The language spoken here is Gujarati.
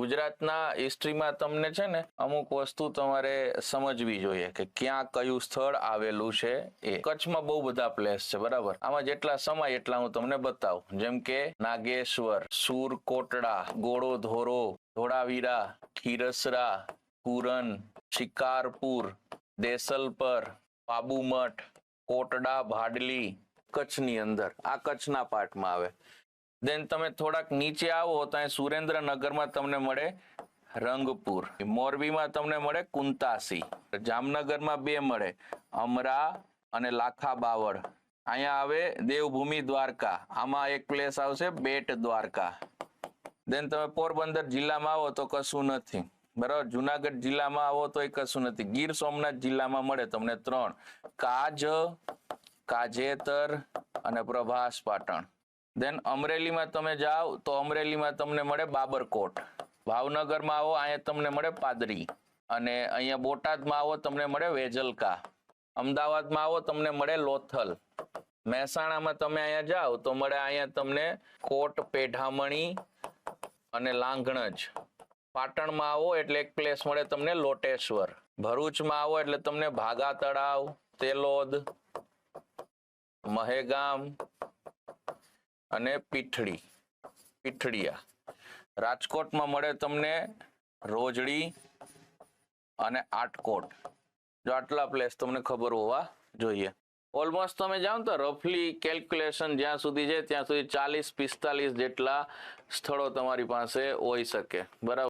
ગુજરાતના હિસ્ટ્રીમાં તમને છે ને અમુક વસ્તુ તમારે સમજવી જોઈએ કે ક્યાં કયું સ્થળ આવેલું છે એ. કચ્છમાં બહુ બધા પ્લેસ છે, બરાબર? આમાં જેટલા સમય એટલા હું તમને બતાવું. જેમ કે નાગેશ્વર ગોળો ધોરો ધોળાવીરા, ખીરસરા કુરન શિકારપુર, દેસલપર પાબુમઠ કોટડા, ભાડલી કચ્છની અંદર. આ કચ્છના પાર્ટમાં આવે. દેન તમે થોડાક નીચે આવો તો સુરેન્દ્રનગરમાં તમને મળે રંગપુર. મોરબીમાં તમને મળે કુંતાસી. જામનગરમાં બે મળે, અમરા અને લાખા બાવળ અહીંયા આવે દેવભૂમિ દ્વારકા. આમાં એક પ્લેસ આવશે, બેટ દ્વારકા. દેન તમે પોરબંદર જિલ્લામાં આવો તો કશું નથી. બરાબર? જુનાગઢ જિલ્લામાં આવો તો એ કશું નથી. ગીર સોમનાથ જિલ્લામાં મળે તમને ત્રણ. કાજ, કાજેતર અને પ્રભાસ પાટણ. દેન અમરેલીમાં તમે જાઓ તો અમરેલીમાં તમને મળે બાબરકોટ. ભાવનગરમાં આવો, અહીંયા તમને મળે પાદરી. અને અહીંયા બોટાદમાં આવો, તમને મળે વેજલકા. અમદાવાદમાં આવો, તમને મળે લોથલ. મહેસાણામાં તમે અહીંયા જાઓ તો મળે અહીંયા તમને કોટ, પેઢામણી અને લાંઘણજ પાટણમાં આવો એટલે એક પ્લેસ મળે તમને લોટેશ્વર. ભરૂચમાં આવો એટલે તમને ભાગા તળાવ તેલોદ, મહેગામ અને પીઠડી પીઠડિયા રાજકોટમાં મળે તમને રોજડી અને આટકોટ. જો આટલા પ્લેસ તમને ખબર હોવા જોઈએ. ઓલમોસ્ટ તમે જાઓ તો રફલી કેલ્ક્યુલેશન જ્યાં સુધી છે ત્યાં સુધી ચાલીસ પિસ્તાલીસ જેટલા સ્થળો તમારી પાસે હોઈ શકે. બરાબર?